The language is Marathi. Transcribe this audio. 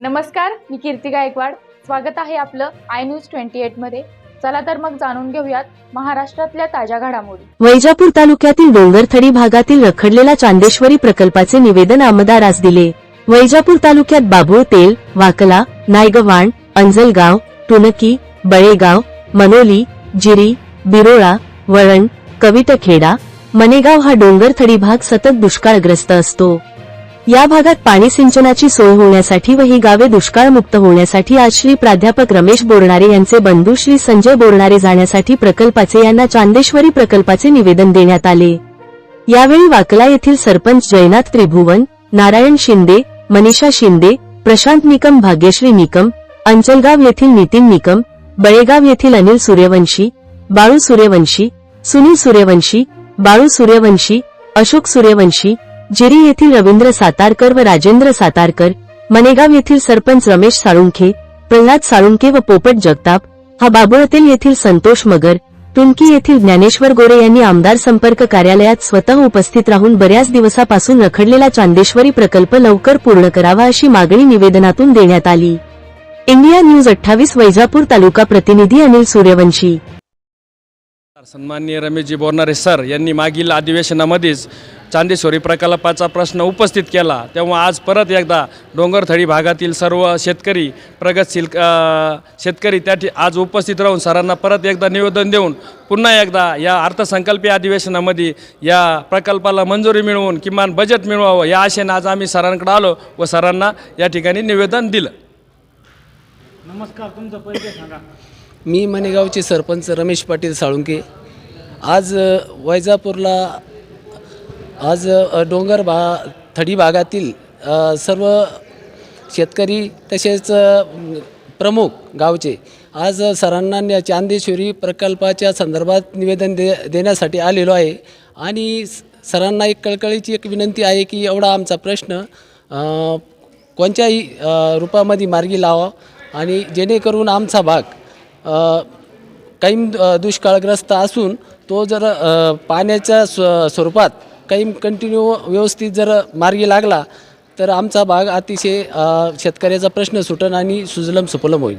नमस्कार मी कीर्ती गायकवाड. स्वागत आहे आपलं आय न्यूज ट्वेंटी एटमध्ये. चला तर मग जाणून घेऊयात महाराष्ट्रातल्या ताज्या घडामोडी. वैजापूर तालुक्यातील डोंगरथडी भागातील रखडलेल्या चांदेश्वरी प्रकल्पाचे निवेदन आमदारास दिले. वैजापूर तालुक्यात बाभूळ तेल वाकला नायगवाण अंजलगाव टुनकी बळेगाव मनोली जिरी बिरोळा वळण कविटखेडा मनेगाव हा डोंगरथडी भाग सतत दुष्काळग्रस्त असतो. या भागात पाणी सिंचनाची सोय होण्यासाठी व ही गावे दुष्काळमुक्त होण्यासाठी आज श्री प्राध्यापक रमेश बोरणारे यांचे बंधू श्री संजय बोरणारे जाण्यासाठी प्रकल्पाचे यांना चांदेश्वरी प्रकल्पाचे निवेदन देण्यात आले. यावेळी वाकला येथील सरपंच जयनाथ त्रिभुवन नारायण शिंदे मनीषा शिंदे प्रशांत निकम भाग्यश्री निकम अंचलगाव येथील नितीन निकम बळेगाव येथील अनिल सूर्यवंशी बाळू सूर्यवंशी सुनील सूर्यवंशी बाळू सूर्यवंशी अशोक सूर्यवंशी जिरी येथील रवींद्र सातारकर व राजेंद्र सातारकर मनेगाव येथील सरपंच रमेश साळुंखे प्रल्हाद साळुंखे व पोपट जगताप हा बाबुळतेल येथील संतोष मगर टुंकी येथील ज्ञानेश्वर गोरे यांनी आमदार संपर्क कार्यालयात स्वतः उपस्थित राहून बऱ्याच दिवसापासून रखडलेला चांदेश्वरी प्रकल्प लवकर पूर्ण करावा अशी मागणी निवेदनातून देण्यात आली. इंडिया न्यूज अठ्ठावीस वैजापूर तालुका प्रतिनिधी अनिल सूर्यवंशी सन्माननीय रमेशजी बोरणारे सर यांनी मागील अधिवेशनामध्येच चांदेश्वरी प्रकल्पाचा प्रश्न उपस्थित केला. तेव्हा आज परत एकदा डोंगरथडी भागातील सर्व शेतकरी प्रगतशील शेतकरी त्या ठि- आज उपस्थित राहून सरांना परत एकदा निवेदन देऊन पुन्हा एकदा या अर्थसंकल्पीय अधिवेशनामध्ये या प्रकल्पाला मंजुरी मिळवून किमान बजेट मिळवावं या आशेनं आज आम्ही सरांकडे आलो व सरांना या ठिकाणी निवेदन दिलं. नमस्कार तुमचा परिचय सांगा. मी मनेगावचे सरपंच रमेश पाटील साळुंके. आज वैजापूरला आज डोंगर भा थडी भागातील सर्व शेतकरी तसेच प्रमुख गावचे आज सरांना चांदेश्वरी प्रकल्पाच्या संदर्भात निवेदन दे देण्यासाठी आलेलो आहे. आणि स- सरांना एक कळकळीची एक विनंती आहे की एवढा आमचा प्रश्न कोणत्याही रूपामध्ये मार्गी लावा. आणि जेणेकरून आमचा भाग काही दुष्काळग्रस्त असून तो जर पाण्याच्या स्व स्वरूपात काही कंटिन्यू व्यवस्थित जर मार्गी लागला तर आमचा भाग अतिशय शेतकऱ्याचा प्रश्न सुटन आणि सुजलम सुफलम होईल.